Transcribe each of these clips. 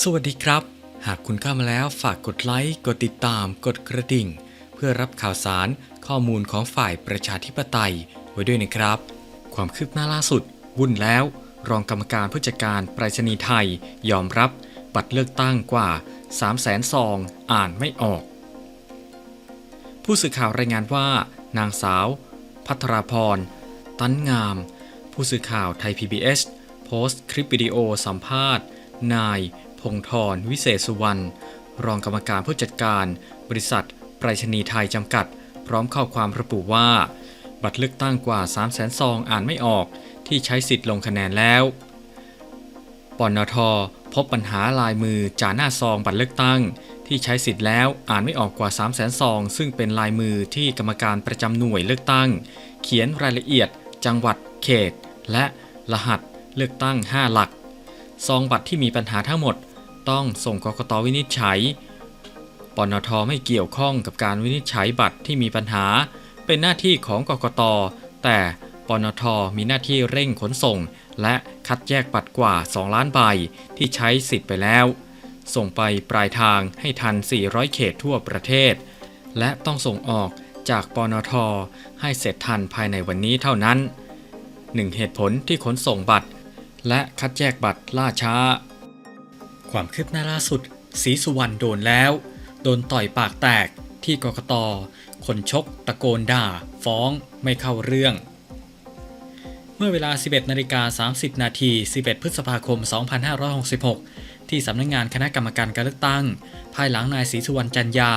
สวัสดีครับ หากคุณเข้ามาแล้วฝากกดไลค์กดติดตาม กดกระดิ่ง เพื่อรับข่าวสารข้อมูลของฝ่ายประชาธิปไตยไว้ด้วยนะครับ ความคืบหน้าล่าสุด วุ่นแล้ว รองกรรมการผู้จัดการไปรษณีย์ไทย ยอมรับ บัตรเลือกตั้งกว่า 3 0 0แสนซองอ่านไม่ออก ผู้สื่อข่าวรายงานว่า นางสาว พัทราพร ตันงาม ผู้สื่อข่าวไทย PBS โพสต์คลิปวิดีโอสัมภาษณ์ นาย พงธรวิเศษสุวรรณรองกรรมการผู้จัดการ บริษัทไปรษณีย์ไทยจำกัด พร้อมข้อความระบุว่า บัตรเลือกตั้งกว่า 3 0 0แสนซองอ่านไม่ออก ที่ใช้สิทธิ์ลงคะแนนแล้วปนทพบปัญหาลายมือจ่าหน้าซองบัตรเลือกตั้ง ที่ใช้สิทธิ์แล้วอ่านไม่ออกกว่า 3 0 0แสนซอง ซึ่งเป็นลายมือที่กรรมการประจำหน่วยเลือกตั้ง เขียนรายละเอียด จังหวัด เขต และรหัสเลือกตั้ง 5 หลัก ซองบัตรที่มีปัญหาทั้งหมด ต้องส่งกกตวินิจฉัย ปนทไม่เกี่ยวข้องกับการวินิจฉัยบัตรที่มีปัญหา เป็นหน้าที่ของกกต แต่ปนทมีหน้าที่เร่งขนส่ง และคัดแยกบัตรกว่า 2 ล้านใบที่ใช้สิทธิ์ไปแล้ว ส่งไปปลายทางให้ทัน 400 เขตทั่วประเทศ และต้องส่งออกจากปนทให้เสร็จทันภายในวันนี้เท่านั้นหนึ่งเหตุผลที่ขนส่งบัตร และคัดแยกบัตรล่าช้า ความคืบหน้าล่าสุดศรีสุวรรณโดนแล้ว โดนต่อยปากแตกที่กกต คนชกตะโกนด่า ฟ้องไม่เข้าเรื่อง เมื่อเวลา 11นาฬิกา30 นาที 11 พฤษภาคม 2566 ที่สำนักงงานคณะกรรมการการเลือกตั้ง ภายหลังนายศรีสุวรรณจันยา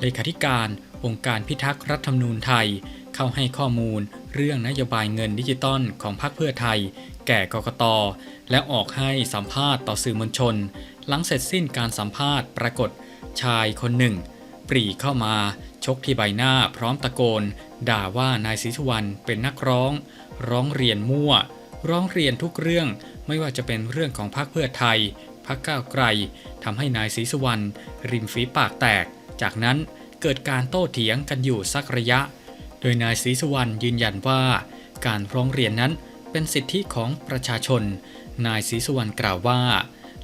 เลขาธิการ องค์การพิทักษ์รัฐธรรมนูญไทย เข้าให้ข้อมูลเรื่องนโยบายเงินดิจิตอลของพรรคเพื่อไทย แก่กกต และออกให้สัมภาษณ์ต่อสื่อมวลชน หลังเสร็จสิ้นการสัมภาษณ์ปรากฏชายคนหนึ่ง ปรีเข้ามา ชกที่ใบหน้าพร้อมตะโกน ด่าว่านายศรีสุวรรณเป็นนักร้อง ร้องเรียนมั่ว ร้องเรียนทุกเรื่องไม่ว่าจะเป็นเรื่องของพรรคเพื่อไทยพรรคก้าวไกลทำให้นายศรีสุวรรณริมฝีปากแตก จากนั้นเกิดการโต้เถียงกันอยู่สักระยะ โดยนายศรีสุวรรณยืนยันว่า การร้องเรียนนั้น เป็นสิทธิของประชาชน นายศรีสุวรรณกล่าวว่า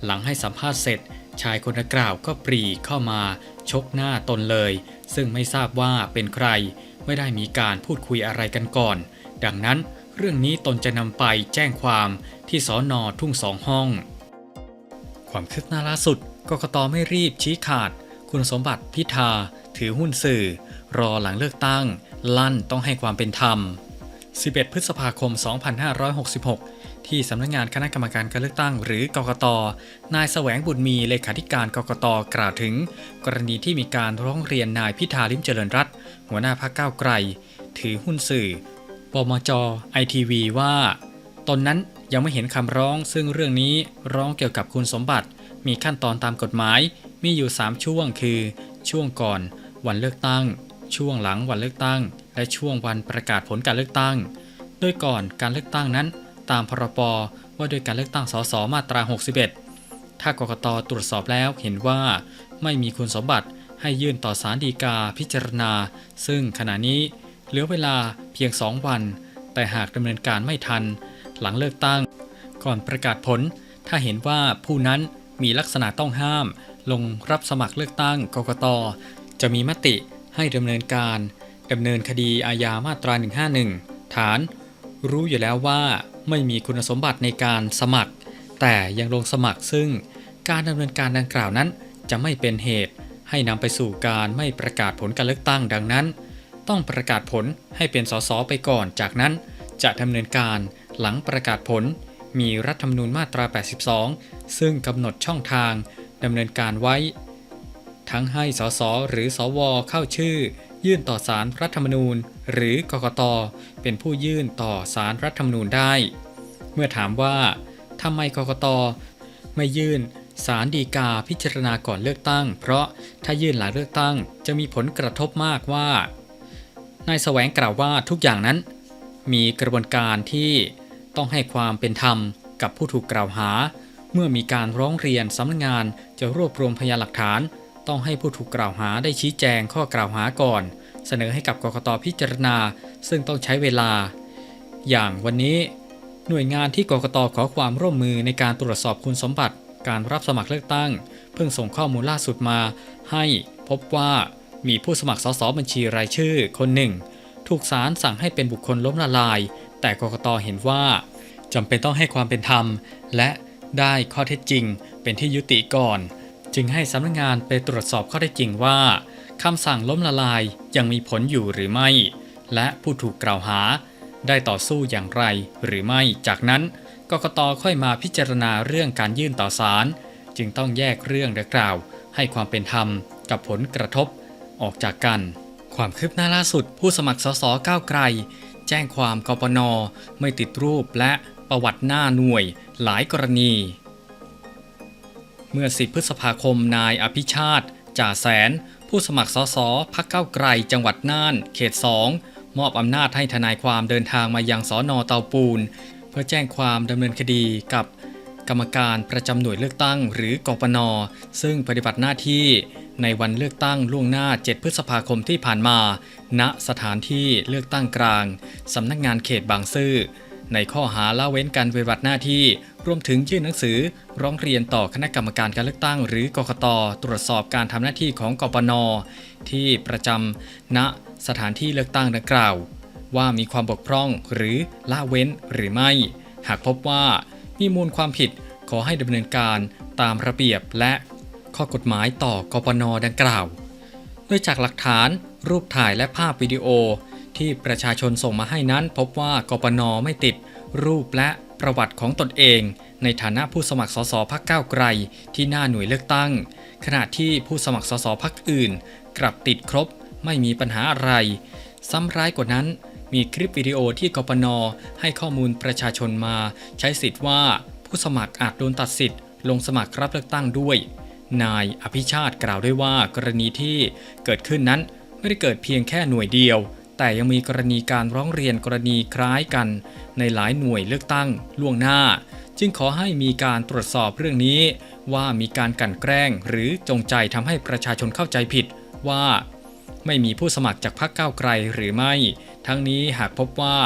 หลังให้สัมภาษณ์เสร็จ ชายคนดังกล่าวก็ปรีเข้ามา ชกหน้าตนเลย ซึ่งไม่ทราบว่าเป็นใคร ไม่ได้มีการพูดคุยอะไรกันก่อน ดังนั้นเรื่องนี้ตนจะนำไปแจ้งความที่สอนอทุ่งสองห้อง ความคืบหน้าล่าสุดกกตไม่รีบชี้ขาด คุณสมบัติพิธา ถือหุ้นสื่อ รอหลังเลือกตั้ง ลั่นต้องให้ความเป็นธรรม 11 พฤษภาคม 2566 ที่สำนักงงานคณะกรรมการการเลือกตั้งหรือกกต นายแสวงบุญมีเลขาธิการกกต กล่าวถึง กรณีที่มีการร้องเรียนนายพิธาลิมเจริญรัตน์หัวหน้าพรรคก้าวไกล ถือหุ้นสื่อปมจไอทีวีว่า ตนนั้นยังไม่เห็นคำร้อง ซึ่งเรื่องนี้ร้องเกี่ยวกับคุณสมบัติ มีขั้นตอนตามกฎหมาย มีอยู่ 3 ช่วงคือ ช่วงก่อน วันเลือกตั้ง ช่วงหลังวันเลือกตั้ง และช่วงวันประกาศผลการเลือกตั้ง โดยก่อนการเลือกตั้งนั้น ตามพรบว่าด้วยการเลือกตั้งสสมาตรา 61 ถ้ากกตตรวจสอบแล้วเห็นว่าไม่มีคุณสมบัติให้ยื่นต่อศาลฎีกาพิจารณา ซึ่งขณะนี้เหลือเวลาเพียง 2 วัน แต่หากดำเนินการไม่ทัน หลังเลือกตั้ง ก่อนประกาศผล ถ้าเห็นว่าผู้นั้นมีลักษณะต้องห้าม ลงรับสมัครเลือกตั้งกกตจะมีมติให้ดำเนินการ ดำเนินคดีอาญามาตรา 151 ฐาน รู้อยู่แล้วว่าไม่มีคุณสมบัติในการสมัคร แต่ยังลงสมัครซึ่งการดำเนินการดังกล่าวนั้น จะไม่เป็นเหตุให้นำไปสู่การไม่ประกาศผลการเลือกตั้งดังนั้น ต้องประกาศผลให้เป็นสสไปก่อนจากนั้น จะดำเนินการหลังประกาศผล มีรัฐธรรมนูญมาตรา 82 ซึ่งกำหนดช่องทางดำเนินการไว้ ทั้งให้สสหรือสวเข้าชื่อ ยื่นต่อสารรัฐธรรมนูญ หรือกกต เป็นผู้ยื่นต่อสารรัฐธรรมนูญได้ เมื่อถามว่าทำไมกกต ไม่ยื่นสารดีกาพิจารณาก่อนเลือกตั้ง เพราะถ้ายื่นหลังเลือกตั้งจะมีผลกระทบมากว่านายแสวงกล่าวว่าทุกอย่างนั้น มีกระบวนการที่ต้องให้ความเป็นธรรมกับผู้ถูกกล่าวหา เมื่อมีการร้องเรียนสำนักงานจะรวบรวมพยานหลักฐาน ต้องให้ผู้ถูกกล่าวหาได้ชี้แจงข้อกล่าวหาก่อน เสนอให้กับกกตพิจารณา ซึ่งต้องใช้เวลา อย่างวันนี้ หน่วยงานที่กกตขอความร่วมมือในการตรวจสอบคุณสมบัติ การรับสมัครเลือกตั้ง เพิ่งส่งข้อมูลล่าสุดมา ให้พบว่ามีผู้สมัครสสบัญชีรายชื่อคนหนึ่ง ถูกศาลสั่งให้เป็นบุคคลล้มละลาย แต่กกตเห็นว่าจำเป็นต้องให้ความเป็นธรรม และได้ข้อเท็จจริงเป็นที่ยุติก่อน จึงให้สำนักงานไปตรวจสอบข้อเท็จจริงว่าคำสั่งล้มละลายยังมีผลอยู่หรือไม่ และผู้ถูกกล่าวหา ได้ต่อสู้อย่างไรหรือไม่ จากนั้นกกตค่อยมาพิจารณาเรื่องการยื่นต่อศาลจึงต้องแยกเรื่องดังกล่าว ให้ความเป็นธรรมกับผลกระทบออกจากกัน ความคืบหน้าล่าสุด ผู้สมัครสสก้าวไกล แจ้งความกปนไม่ติดรูปและประวัติหน้าหน่วยหลายกรณี เมื่อ 10 พฤษภาคมนายอภิชาติ จ่าแสน ผู้สมัครสสพักเก้าไกลจังหวัดน่าน เขต 2 มอบอำนาจให้ทนายความเดินทางมายังสอนอเตาปูน เพื่อแจ้งความดำเนินคดีกับกรรมการประจำหน่วยเลือกตั้งหรือกปน ซึ่งปฏิบัติหน้าที่ในวันเลือกตั้งล่วงหน้า 7 พฤษภาคมที่ผ่านมา ณ สถานที่เลือกตั้งกลาง สำนักงานเขตบางซื่อ ในข้อหาละเว้นการปฏิบัติหน้าที่ รวมถึงยื่นหนังสือ ร้องเรียนต่อคณะกรรมการการเลือกตั้ง หรือกกตตรวจสอบการทำหน้าที่ของกปนที่ประจำณสถานที่เลือกตั้งดังกล่าว ว่ามีความบกพร่องหรือละเว้นหรือไม่ หากพบว่ามีมูลความผิดขอให้ดำเนินการตามระเบียบและข้อกฎหมายต่อกปนดังกล่าวโดยจากหลักฐานรูปถ่ายและภาพวิดีโอ ที่ประชาชนส่งมาให้นั้น พบว่ากปนไม่ติด รูปและประวัติของตนเอง ในฐานะผู้สมัครสสพักก้าวไกล ที่หน้าหน่วยเลือกตั้ง ขณะที่ผู้สมัครสสพักอื่น กลับติดครบไม่มีปัญหาอะไร ซ้ำร้ายกว่านั้น มีคลิปวิดีโอที่กปนให้ข้อมูลประชาชนมา ใช้สิทธิ์ว่าผู้สมัครอาจโดนตัดสิทธิ์ลงสมัครรับเลือกตั้งด้วย นายอภิชาติกล่าวด้วยว่ากรณีที่เกิดขึ้นนั้นไม่ได้เกิดเพียงแค่หน่วยเดียว แต่ยังมีกรณีการร้องเรียนกรณีคล้ายกัน ในหลายหน่วยเลือกตั้งล่วงหน้า จึงขอให้มีการตรวจสอบเรื่องนี้ ว่ามีการกลั่นแกล้งหรือจงใจทำให้ประชาชนเข้าใจผิดว่า ไม่มีผู้สมัครจากพรรคก้าวไกลหรือไม่ ทั้งนี้หากพบว่า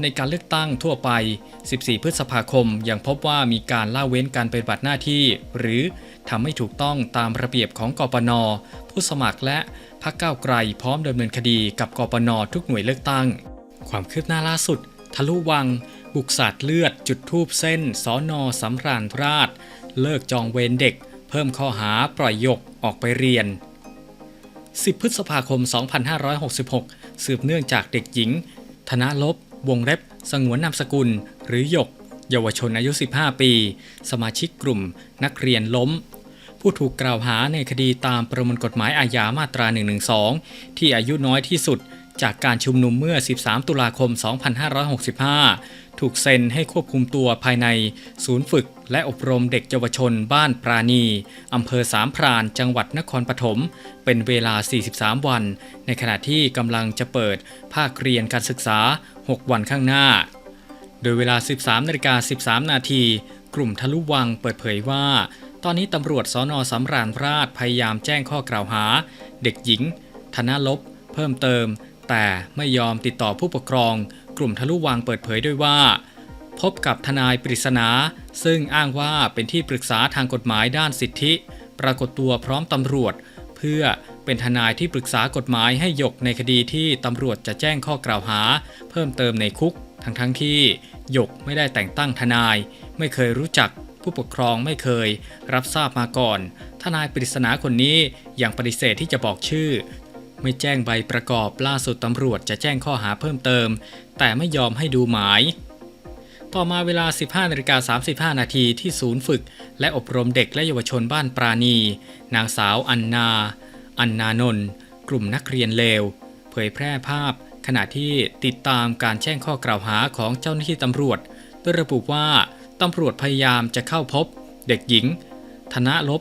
ในการเลือกตั้งทั่วไป 14 พฤษภาคม ยังพบว่ามีการล่าเว้นการปฏิบัติหน้าที่ หรือทำไม่ถูกต้องตามระเบียบของกปน ผู้สมัครและพรรคก้าวไกลพร้อมดำเนินคดีกับกปนทุกหน่วยเลือกตั้ง ความคืบหน้าล่าสุด ทะลุวัง บุกสาดเลือด จุดทูบเส้นสอนอสำราญราช เลิกจองเวรเด็ก เพิ่มข้อหาปล่อยหยกออกไปเรียน 10 พฤษภาคม 2566 สืบเนื่องจากเด็กหญิง ธนลบ วงเล็บ สงวนนามสกุล หรือหยก เยาวชนอายุ 15 ปี สมาชิกกลุ่ม นักเรียนล้ม ผู้ถูกกล่าวหาในคดีตามประมวลกฎหมายอาญามาตรา 112 ที่อายุน้อยที่สุดจากการชุมนุมเมื่อ 13 ตุลาคม 2565 ถูกเซ็นให้ควบคุมตัวภายใน ศูนย์ฝึกและอบรมเด็กเยาวชนบ้านปราณี อำเภอสามพราน จังหวัดนครปฐม เป็นเวลา 43 วัน ในขณะที่กำลังจะเปิดภาคเรียนการศึกษา 6 วันข้างหน้า โดยเวลา 13นาฬิกา13 นาที กลุ่มทะลุวังเปิดเผยว่า ตอนนี้ตำรวจสอนอสำราญราชพยายามแจ้งข้อกล่าวหา เด็กหญิง ธนลบ เพิ่มเติม แต่ไม่ยอมติดต่อผู้ปกครอง กลุ่มทะลุวังเปิดเผยด้วยว่า พบกับทนายปริศนา ซึ่งอ้างว่าเป็นที่ปรึกษาทางกฎหมายด้านสิทธิ ปรากฏตัวพร้อมตำรวจ เพื่อเป็นทนายที่ปรึกษากฎหมายให้หยกในคดีที่ตำรวจจะแจ้งข้อกล่าวหา เพิ่มเติมในคุก ทั้งทั้งๆที่หยกไม่ได้แต่งตั้งทนาย ไม่เคยรู้จัก ผู้ปกครองไม่เคย รับทราบมาก่อน ทนายปริศนาคนนี้ยังปฏิเสธที่จะบอกชื่อ ไม่แจ้งใบประกอบล่าสุดตำรวจจะแจ้งข้อหาเพิ่มเติม แต่ไม่ยอมให้ดูหมาย ต่อมาเวลา 15นาฬิกา35 นาทีที่ศูนย์ฝึก และอบรมเด็กและเยาวชนบ้านปราณี นางสาวอันนา อันนานนท์กลุ่มนักเรียนเลว เผยแพร่ภาพขณะที่ติดตามการแจ้งข้อกล่าวหาของเจ้าหน้าที่ตำรวจโดยระบุว่า ตำรวจพยายามจะเข้าพบเด็กหญิง ธนลบ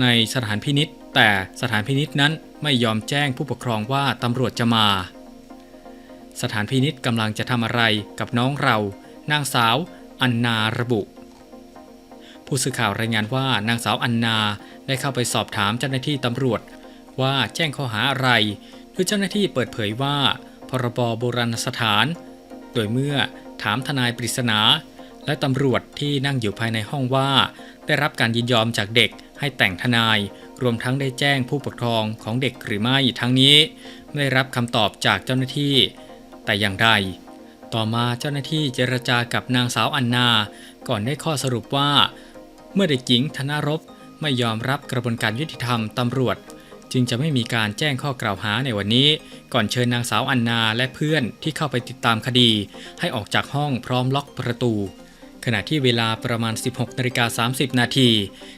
ในสถานพินิษแต่สถานพินิษนั้นไม่ยอมแจ้งผู้ปกครองว่าตำรวจจะมา สถานพินิษกำลังจะทำอะไรกับน้องเรา นางสาว อันนาระบุ ผู้สื่อข่าวรายงานว่านางสาวอันนาได้เข้าไปสอบถามเจ้าหน้าที่ตำรวจ ว่าแจ้งข้อหาอะไรโดยเจ้าหน้าที่เปิดเผยว่า พรบโบราณสถาน โดยเมื่อถามทนายปริศนา และตำรวจที่นั่งอยู่ภายในห้องว่า ได้รับการยินยอมจากเด็กให้แต่งทนาย รวมทั้งได้แจ้งผู้ปกครองของเด็กหรือไม่ทั้งนี้ ไม่ได้รับคำตอบจากเจ้าหน้าที่ แต่อย่างไรต่อมาเจ้าหน้าที่เจรจากับนางสาวอันนา ก่อนได้ข้อสรุปว่า เมื่อเด็กหญิงธนารบไม่ยอมรับกระบวนการยุติธรรมตำรวจ จึงจะไม่มีการแจ้งข้อกล่าวหาในวันนี้ ก่อนเชิญนางสาวอันนาและเพื่อนที่เข้าไปติดตามคดี ให้ออกจากห้องพร้อมล็อกประตู ขณะที่เวลาประมาณ 16นาฬิกา30 นาที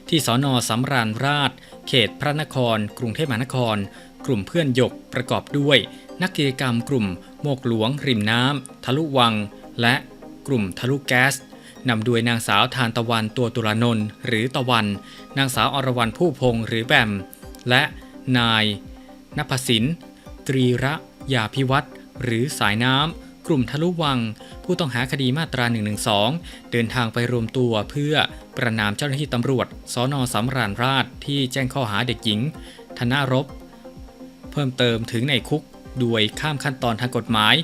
ที่สอนอสำราญราช เขตพระนคร กรุงเทพมหานคร กลุ่มเพื่อนหยกประกอบด้วย นักกิจกรรมกลุ่มโมกหลวง ริมน้ำทะลุวัง และกลุ่มทะลุแก๊สนำโดยนางสาวทานตะวันตัวตุลานนท์หรือตะวัน นางสาวอรวรรณผู้พงษ์หรือแบม และนายนภสิน ตรีระยาพิวัตรหรือสายน้ำ กลุ่มทะลุวัง ผู้ต้องหาคดีมาตรา 112 เดินทางไปรวมตัวเพื่อประนามเจ้าหน้าที่ตำรวจสอนอสำราญราชที่แจ้งข้อหาเด็กหญิง ธนารบ เพิ่มเติมถึงในคุกด้วยข้ามขั้นตอนทางกฎหมาย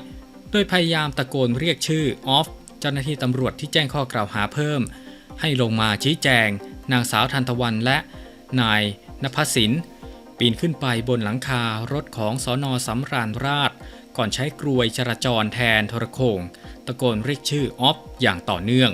โดยพยายามตะโกนเรียกชื่อออฟเจ้าหน้าที่ตำรวจที่แจ้งข้อกล่าวหาเพิ่ม ให้ลงมาชี้แจง นางสาวทันตวันและนายนภสินปีนขึ้นไปบนหลังคารถของสอนอสำราญราช ก่อนใช้กรวยจราจรแทนโทรโขงตะโกนเรียกชื่อออฟอย่างต่อเนื่อง